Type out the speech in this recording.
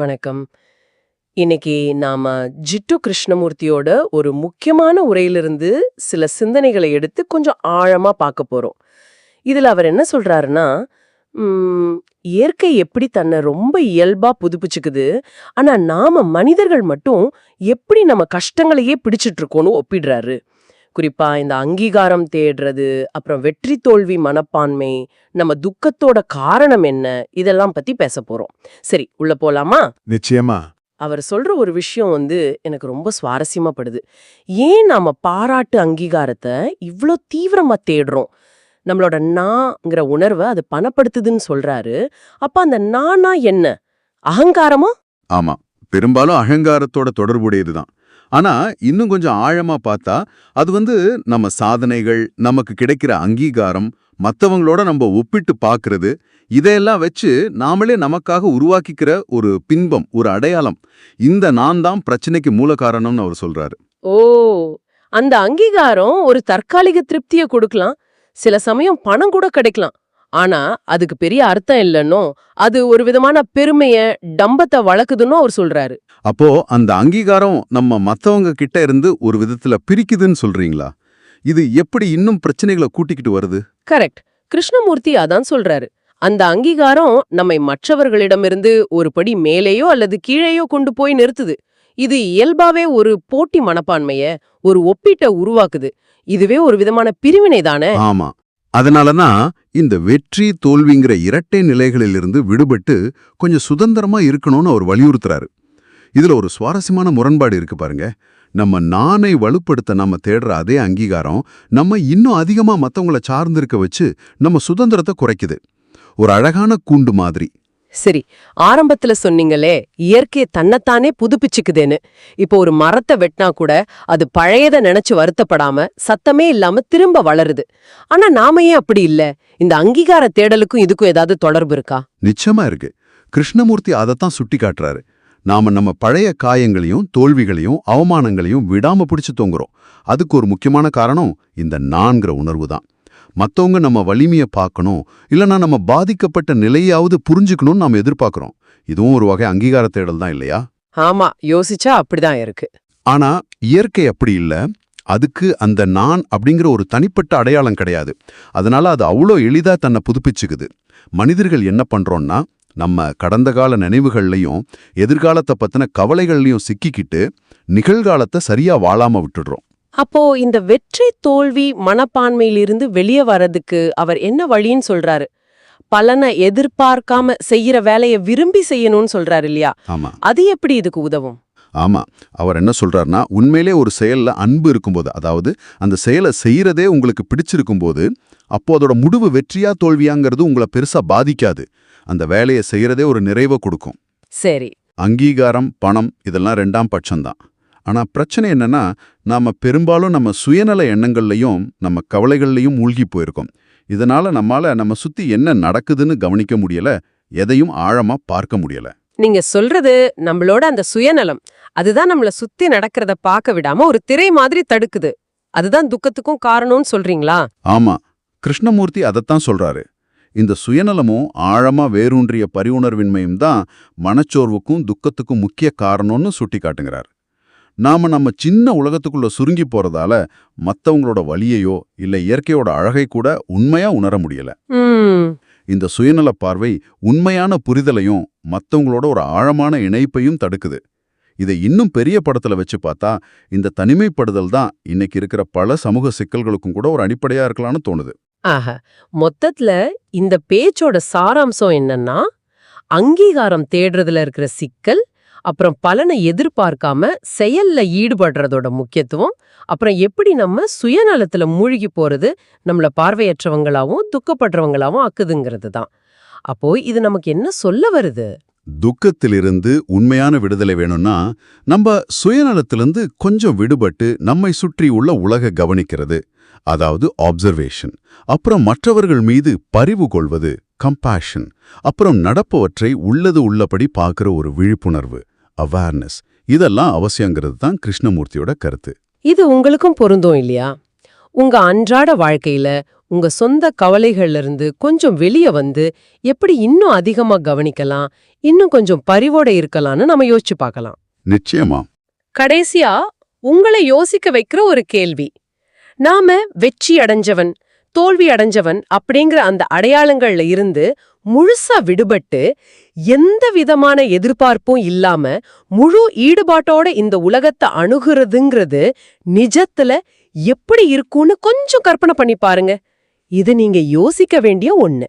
வணக்கம். இன்னைக்கு நாம ஜிட்டு கிருஷ்ணமூர்த்தியோட ஒரு முக்கியமான உரையிலிருந்து சில சிந்தனைகளை எடுத்து கொஞ்சம் ஆழமா பார்க்க போறோம். இதுல அவர் என்ன சொல்றாருன்னா இயற்கை எப்படி தன்னை ரொம்ப இயல்பா புதுப்பிச்சுக்குது ஆனா நாம மனிதர்கள் மட்டும் எப்படி நம்ம கஷ்டங்களையே பிடிச்சிட்டு இருக்கோன்னு ஒப்பிடுறாரு? குறிப்பா இந்த அங்கீகாரம் தேடுறது அப்புறம் வெற்றி தோல்வி மனப்பான்மை நம்ம துக்கத்தோட காரணம் என்ன? இதெல்லாம் பத்தி பேச போறோம். சரி உள்ள போலாமா? நிச்சயமா. அவர் சொல்ற ஒரு விஷயம் வந்து எனக்கு ரொம்ப சுவாரஸ்யமா படுது. ஏன் நாம பாராட்டு அங்கீகாரத்தை இவ்ளோ தீவிரமா தேடுறோம்? நம்மளோட நாங்கிற உணர்வை அது பணப்படுத்துதுன்னு சொல்றாரு. அப்ப அந்த நானா என்ன? அகங்காரமா? ஆமா. பெரும்பாலும் அகங்காரத்தோட தொடர்புடையதுதான். ஆனா இன்னும் கொஞ்சம் ஆழமா பார்த்தா அது வந்து நம்ம சாதனைகள் நமக்கு கிடைக்கிற அங்கீகாரம் மத்தவங்களோட நம்ம ஒப்பிட்டு பார்க்கறது இதையெல்லாம் வச்சு நாமளே நமக்காக உருவாக்கிக்கிற ஒரு பின்பம் ஒரு அடையாளம். இந்த நான் தான் பிரச்சனைக்கு மூல காரணம்னு அவர் சொல்றாரு. ஓ! அந்த அங்கீகாரம் ஒரு தற்காலிக திருப்தியை கொடுக்கலாம். சில சமயம் பணம் கூட கிடைக்கலாம். ஆனா அதுக்கு பெரிய அர்த்தம் இல்லைன்னோ அது ஒரு விதமான பெருமைய டம்பத்தை வளர்க்குதுன்னு அவர் சொல்றாரு. அப்போ அந்த அங்கீகாரம் நம்ம மத்தவங்க கிட்ட இருந்து ஒரு விதத்துல பிரிக்குதுன்னு சொல்றீங்களா? இது எப்படி இன்னும் பிரச்சனைகளை கூட்டிக்கிட்டு வருது? கரெக்ட். கிருஷ்ணமூர்த்தி அதான் சொல்றாரு. அந்த அங்கீகாரம் நம்மை மற்றவர்களிடமிருந்து ஒரு படி மேலேயோ அல்லது கீழேயோ கொண்டு போய் நிறுத்துது. இது இயல்பாவே ஒரு போட்டி மனப்பான்மைய ஒரு ஒப்பீட்டை உருவாக்குது. இதுவே ஒரு விதமான பிரிவினை தானே ஆமா. அதனாலதான் இந்த வெற்றி தோல்விங்கிற இரட்டை நிலைகளிலிருந்து விடுபட்டு கொஞ்சம் சுதந்திரமா இருக்கணும்னு அவர் வலியுறுத்துறாரு. இதுல ஒரு சுவாரஸ்யமான முரண்பாடு இருக்கு பாருங்க. நம்ம நானை வலுப்படுத்த நம்ம தேடுற அதே அங்கீகாரம் நம்ம இன்னும் அதிகமா மத்தவங்கள சார்ந்திருக்க வச்சு நம்ம சுதந்திரத்தை குறைக்குது. ஒரு அழகான கூண்டு மாதிரி. சரி ஆரம்பத்துல சொன்னீங்களே இயற்கை தன்னைத்தானே புதுப்பிச்சுக்குதேன்னு. இப்போ ஒரு மரத்தை வெட்டினா கூட அது பழையத நினைச்சு வருத்தப்படாம சத்தமே இல்லாம திரும்ப வளருது. ஆனா நாம ஏன் அப்படி இல்ல? இந்த அங்கீகார தேடலுக்கும் இதுக்கும் ஏதாவது தொடர்பு இருக்கா? நிச்சயமா இருக்கு. கிருஷ்ணமூர்த்தி அதைத்தான் சுட்டி காட்டுறாரு. நாம நம்ம பழைய காயங்களையும் தோல்விகளையும் அவமானங்களையும் விடாம பிடிச்சு தொங்குறோம். அதுக்கு ஒரு முக்கியமான காரணம் இந்த நான்கிற உணர்வு தான். மத்தவங்க நம்ம வலிமையை பார்க்கணும் இல்லனா நம்ம பாதிக்கப்பட்ட நிலையாவது புரிஞ்சுக்கணும்னு நாம எதிர்பார்க்கறோம். இதுவும் ஒரு வகை அங்கீகார தேடல் தான் இல்லையா? ஆமா யோசிச்சா அப்படிதான் இருக்கு. ஆனா இயற்கை அப்படி இல்ல. அதுக்கு அந்த நான் அப்படிங்கிற ஒரு தனிப்பட்ட அடையாளம் கிடையாது. அதனால அது அவ்வளோ எளிதா தன்னை புதுப்பிச்சுக்குது. மனிதர்கள் என்ன பண்றோம்னா நம்ம கடந்த கால நினைவுகள்லையும் எதிர்காலத்தை பத்தின கவலைகள்லையும் சிக்கிக்கிட்டு நிகழ்காலத்தை சரியா வாழாம விட்டுடுறோம். அப்போ இந்த வெற்றி தோல்வி மனப்பான்மையிலிருந்து வெளியே வர்றதுக்கு அவர் என்ன வழின்னு சொல்றாரு? பலனை எதிர்பார்க்காம செய்யற வேலையை விரும்பி செய்யணும்னு சொல்றாரு இல்லையா? ஆமா. அது எப்படி இதுக்கு உதவும்? ஆமா. அவர் என்ன சொல்றாருன்னா உண்மையிலே ஒரு செயல்ல அன்பு இருக்கும்போது அதாவது அந்த செயலை செய்யறதே உங்களுக்கு பிடிச்சிருக்கும்போது அப்போ அதோட முடிவு வெற்றியா தோல்வியாங்கிறது உங்களை பெருசா பாதிக்காது. அந்த வேலையை செய்யறதே ஒரு நிறைவை கொடுக்கும். சரி. அங்கீகாரம் பணம் இதெல்லாம் ரெண்டாம் பட்சம்தான். ஆனா பிரச்சனை என்னன்னா நாம பெரும்பாலும் நம்ம சுயநல எண்ணங்கள்லையும் நம்ம கவலைகள்லையும் மூழ்கி போயிருக்கோம். இதனால நம்மால நம்ம சுத்தி என்ன நடக்குதுன்னு கவனிக்க முடியல எதையும் ஆழமா பார்க்க முடியல. நீங்க சொல்றது நம்மளோட அந்த சுயநலம். அதுதான் நம்மள சுத்தி நடக்கிறத பார்க்க விடாம ஒரு திரை மாதிரி தடுக்குது. அதுதான் துக்கத்துக்கும் காரணம்னு சொல்றீங்களா? ஆமா. கிருஷ்ணமூர்த்தி அதைத்தான் சொல்றாரு. இந்த சுயநலமும் ஆழமா வேரூன்றிய பரிவுணர்வின்மையும் தான் மனச்சோர்வுக்கும் துக்கத்துக்கும் முக்கிய காரணம்னு சுட்டி காட்டுங்கிறார் நாம நம்ம சின்ன உலகத்துக்குள்ள சுருங்கி போறதால மத்தவங்களோட வலியையோ இல்ல இயற்கையோட அழகை கூட உண்மையா உணர முடியல. இந்த சுயநல பார்வை உண்மையான புரிதலையும் மத்தவங்களோட ஒரு ஆழமான இணைப்பையும் தடுக்குது. இதை இன்னும் பெரிய படத்துல வச்சு பார்த்தா இந்த தனிமைப்படுதல் தான் இன்னைக்கு இருக்கிற பல சமூக சிக்கல்களுக்கும் கூட ஒரு அடிப்படையா இருக்கலாம்னு தோணுது. ஆஹா மொத்தத்துல இந்த பேச்சோட சாராம்சம் என்னன்னா அங்கீகாரம் தேடுறதுல இருக்கிற சிக்கல் அப்புறம் பலனை எதிர்பார்க்காம செயல்ல ஈடுபடுறதோட முக்கியத்துவம் அப்புறம் எப்படி நம்ம சுயநலத்துல மூழ்கி போறது நம்மள பார்வையற்றவங்களாவும் துக்கப்படுறவங்களாவும் ஆக்குதுங்கிறது தான். அப்போ இது நமக்கு என்ன சொல்ல வருது? துக்கத்திலிருந்து உண்மையான விடுதலை வேணும்னா நம்ம சுயநலத்திலிருந்து கொஞ்சம் விடுபட்டு நம்மை சுற்றி உள்ள உலக கவனிக்கிறது அதாவது ஆப்சர்வேஷன் அப்புறம் மற்றவர்கள் மீது பரிவு கொள்வது கம்பேஷன் அப்புறம் நடப்பவற்றை உள்ளது உள்ளபடி பார்க்கிற ஒரு விழிப்புணர்வு. அவேர்னஸ் இதெல்லாம் அவசியங்கிறது தான் கிருஷ்ணமூர்த்தியோட கருத்து. இது உங்களுக்கும் பொருந்தும் இல்லையா? உங்க அன்றாட வாழ்க்கையில உங்க சொந்த கவலைகள்ல இருந்து கொஞ்சம் வெளிய வந்து எப்படி இன்னும் அதிகமா கவனிக்கலாம் இன்னும் கொஞ்சம் பரிவோட இருக்கலாம்னு நம்ம யோசிச்சு பார்க்கலாம். நிச்சயமா. கடைசியா உங்களை யோசிக்க வைக்கிற ஒரு கேள்வி. நாம வெற்றி அடைஞ்சவன் தோல்வி அடைஞ்சவன் அப்படிங்கிற அந்த அடையாளங்கள்ல இருந்து முழுசா விடுபட்டு எந்த விதமான எதிர்பார்ப்பும் இல்லாம முழு ஈடுபாட்டோட இந்த உலகத்தை அணுகுறதுங்கிறது நிஜத்துல எப்படி இருக்கும்னு கொஞ்சம் கற்பனை பண்ணி பாருங்க. இது நீங்க யோசிக்க வேண்டிய ஒண்ணு.